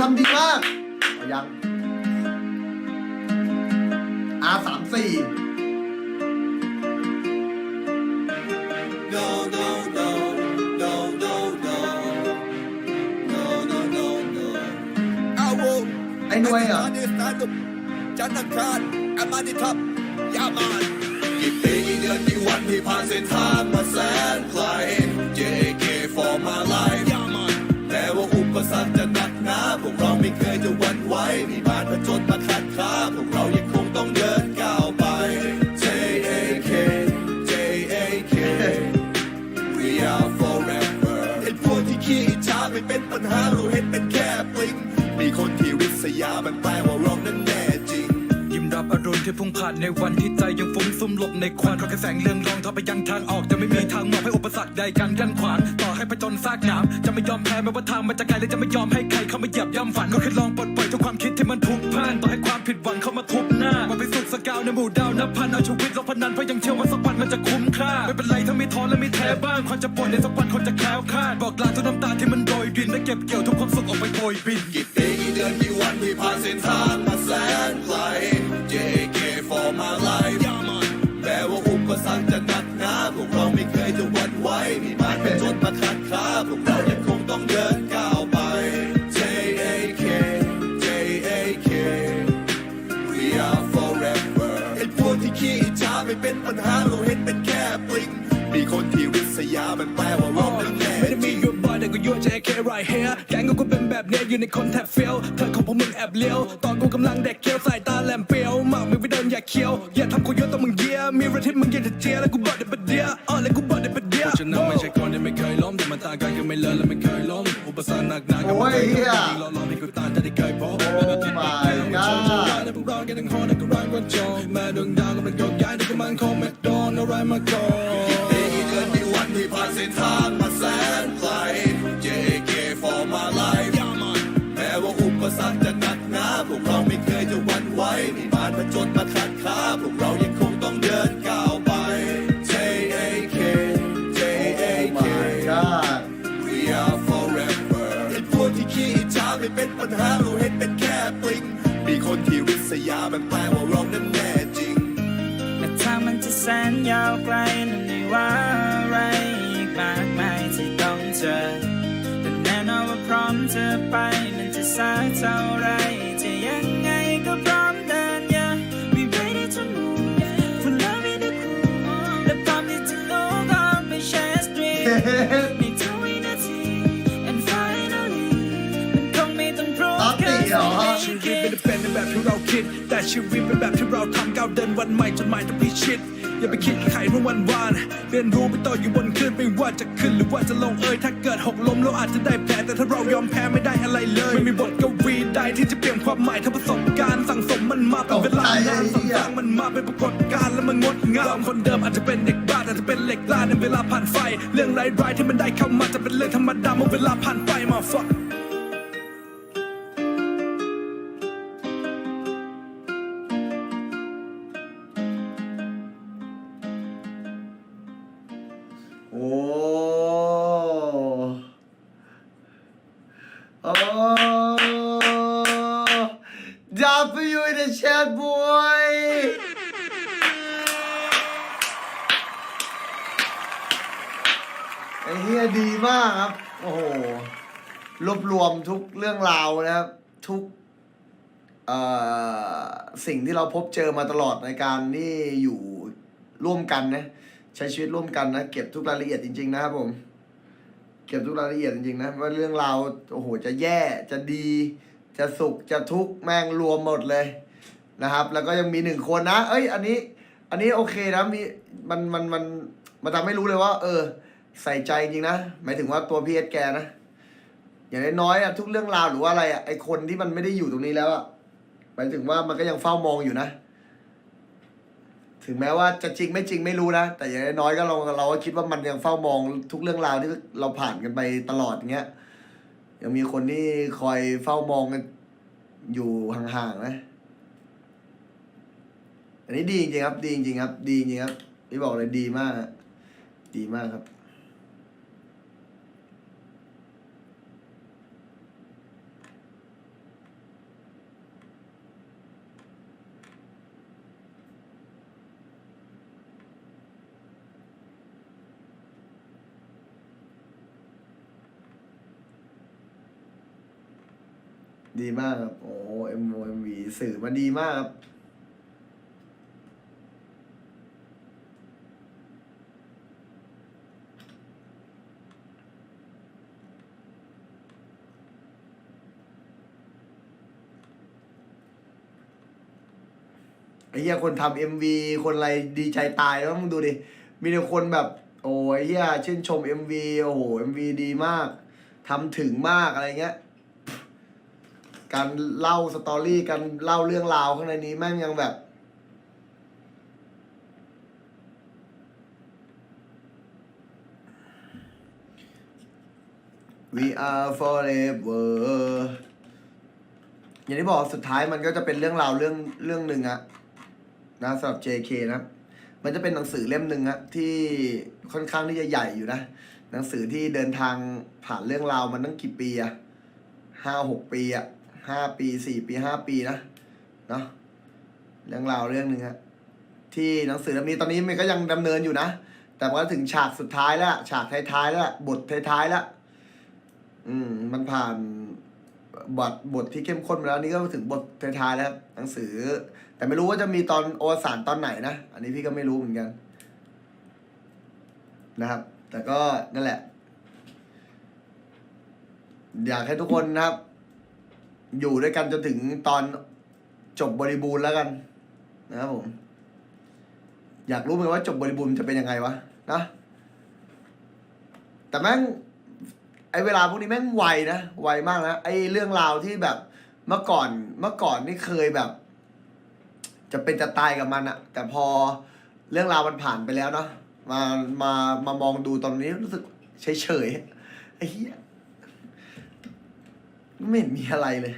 ทำดีมากเอายัง R สามสี่ No, no, no, no, no, no. No, no, no, no. เอาโว้ไอ้หน่วยเหรออันนี้สตาร์ทจันทร์อังคารแอมมานี่ครับยามันกี่ปีกี่เดือนกี่วันที่ผ่านเส้นทาง ปัญหาเราเห็นเป็นแค่ปลิงมีคนที่ริทยามันแปลว่าเรา พุ่งผ่านในวันที่ใจยังฟุ้งซุ่มหลบในควันเพราะแค่แสงเรืองรองทอไปยังทางออกจะไม่มีทางมองให้อุปสรรคใดกันกั้นขวางต่อให้ผจญซากหนามจะไม่ยอมแพ้แม้ว่าทางมันจะไกลและจะไม่ยอมให้ใครเข้ามาเหยียบย่ำฝันก็แค่ลองปลดปล่อยทุกความคิดที่มันทุกข์พ่านต่อให้ความผิดหวังเข้ามาทุบหน้ามาไปสุดสกาวในหมู่ดาวนับพันเอาชีวิตลงพนันเพราะยังเชื่อว่าสักวันมันจะคุ้มค่าไม่เป็นไรถ้าไม่ท้อและไม่แท้บ้างคนจะปวดในสักวันคนจะแคล้วคลาดบอกลาทุกน้ำตาที่มันโรยรินและเก็บเกี่ยวทุกความสุขออกไปโบยบินกี่ปีกี่เดือนกี่วันที่ผ่านเส้นทางมาแสนไกล เป็นปัญหาเราเห็นเป็นแค่ปลิงมีคนที่ริษยามันแปลว่าเรานั้นแน่ไม่ได้จมีริงยูบอยแต่ก็ยู JK right here แก๊งกูก็เป็นแบบเนี้ยอยู่ในคอนแทคเฟลเธอของพวกมึงแอบเลี้ยว ตอนกูกำลังแดกเคี้ยวสายตาแหลมเปรียวหมากมึงไปเดินอย่าเคี้ยว อย่าทำกูเยอะต้องมึงเยียมีระที่มึงอยากจะเจียแล้วกูบอกได้ประเดี๋ยวอ๋อแล้วกูบอกได้ประเดี๋ยวฉันนั้นไม่ใช่คนที่ไม่เคยล้มแต่มันตากันก็ไม่เลิกและไม่เคยล้มอุปสรรคหนักหนาก็ไม่เคยล้มรอรอให้กูตายจะได้เคยพบ Oh my god แต่พวกเราแค่ทั้งคนแต่ก็ร้ายกว่าโจรแม้ดวงดาวก็เป็นกบย้าย แต่มันคงไม่โดนอะไรมาก่อนปีกี่เดือนกี่วันที่ผ่านเส้นทางมาแสนไกล JK for my life แม้ว่าอุปสรรคจะหนักหนาพวกเราไม่เคยจะหวั่นไหวมีบานผจญมาขัดขาพวกเรายังคงต้องเดินก้าวไป JAK JAK We are forever ไอ้พวกที่ขี้อิจฉาไม่เป็นปัญหาเราเห็นเป็นแค่ปลิงมีคนที่ริษยามันแปลว่า ยาวไกลนั้นไม่ว่าอะไรอีกมากมายที่ต้องเจอแต่แน่นอนว่าพร้อมจะไปมันจะสักเท่าไร ชีวิตไม่ได้เป็นในแบบที่เราคิด แต่ชีวิตเป็นแบบที่เราทำก้าวเดินวันใหม่จนหมายต้องพิชิต อย่าไปคิดใครเมื่อวันวานเรียนรู้ไปต่ออยู่บนคลื่นไม่ว่าจะขึ้นหรือว่าจะลงเอยถ้าเกิดหกล้มเราอาจจะได้แพ้แต่ถ้าเรายอมแพ้ไม่ได้อะไรเลย ไม่มีบทกวีใดที่จะเปลี่ยนความหมายถ้าประสบการณ์สั่งสมมันมาเป็นเวลานานสั่งสร้างมันมาเป็นปรากฏการณ์แล้วมันงดงามคนเดิมอาจจะเป็นเด็กบ้าแต่จะเป็นเหล็กกล้าในเวลาผ่านไฟ เรื่องร้ายๆที่มันได้เข้ามาจะเป็นเรื่องธรรมดาเมื่อเวลาผ่านไปมาฟัก Chat boy ไอ้เฮียดีมากครับ โอ้โห รวบรวมทุกเรื่องราวนะครับ ทุกสิ่งที่เราพบเจอมาตลอดในการนี่อยู่ร่วมกันนะ ใช้ชีวิตร่วมกันนะ เก็บทุกรายละเอียดจริง ๆ นะครับผม เก็บทุกรายละเอียดจริงๆนะว่าเรื่องราวโอ้โหจะแย่จะดี จะสุขจะทุกข์แม่งรวมหมดเลย นะครับ แล้วก็ยังมีหนึ่งคนนะ เอ้ย อันนี้ อันนี้โอเคนะมีมันมันมันมันทำให้รู้เลยว่า เออ ใส่ใจจริงนะหมายถึงว่าตัวพีเอสแกนะอย่างน้อยๆอะทุกเรื่องราวหรือว่าอะไรอะไอคนที่มันไม่ได้อยู่ตรงนี้แล้วอะหมายถึงว่ามันก็ยังเฝ้ามองอยู่นะ ถึงแม้ว่าจะจริงไม่จริงไม่รู้นะแต่อย่างน้อยๆก็เราเราก็คิดว่ามันยังเฝ้ามองทุกเรื่องราวที่เราผ่านกันไปตลอดอย่างเงี้ยยังมีคนที่คอยเฝ้ามองกันอยู่ห่างๆนะ อันนี้ดีจริงครับ ดีจริงครับ ดีจริงครับนี่บอกเลยดีมากดีมากครับดีมากครับ โอ้เอ็มโอเอ็มวีสื่อมาดีมากครับ ไอ้เหี้ยคนทำเอ็มวีคนอะไรดีใจตายแล้วมึงดูดิ มีแต่คนแบบ โอ้ยเหี้ยชื่นชมเอ็มวีโอ้โหเอ็มวีดีมากทำถึงมากอะไรเงี้ย การเล่าสตอรี่การเล่าเรื่องราวข้างในนี้แม่งยังแบบ We are forever อย่างที่บอกสุดท้ายมันก็จะเป็นเรื่องราวเรื่องเรื่องหนึ่งอะ นะสำหรับ JK นะมันจะเป็นหนังสือเล่มหนึ่งอะที่ค่อนข้างที่จะใหญ่อยู่นะ หนังสือที่เดินทางผ่านเรื่องราวมันตั้งกี่ปีอะห้าหกปีอะห้าปีสี่ปีห้าปีนะเนาะเรื่องราวเรื่องหนึ่งอะที่หนังสือเล่มนี้ตอนนี้มันก็ยังดำเนินอยู่นะ แต่มันก็ถึงฉากสุดท้ายแล้ว ฉากท้ายๆแล้วบทท้ายๆแล้วอืมมันผ่าน บทบทที่เข้มข้นมาแล้วนี่ก็ถึงบทท้ายๆแล้วครับหนังสือ แต่ไม่รู้ว่าจะมีตอนโอวสานตอนไหนนะ อันนี้พี่ก็ไม่รู้เหมือนกัน นะครับ แต่ก็นั่นแหละ อยากให้ทุกคนนะครับ อยู่ด้วยกันจนถึงตอนจบบริบูรณ์แล้วกัน นะครับผม อยากรู้เหมือนกันว่าจบบริบูรณ์จะเป็นยังไงวะนะแต่แม่ง ไอเวลาพวกนี้แม่งไวนะไวมากนะไอเรื่องราวที่แบบเมื่อก่อนเมื่อก่อนนี่เคยแบบ จะเป็นจะตายกับมันอะแต่พอเรื่องราวมันผ่านไปแล้วเนาะมามามามองดูตอนนี้รู้สึกเฉยๆไอ้เหี้ยไม่เห็นมีอะไรเลย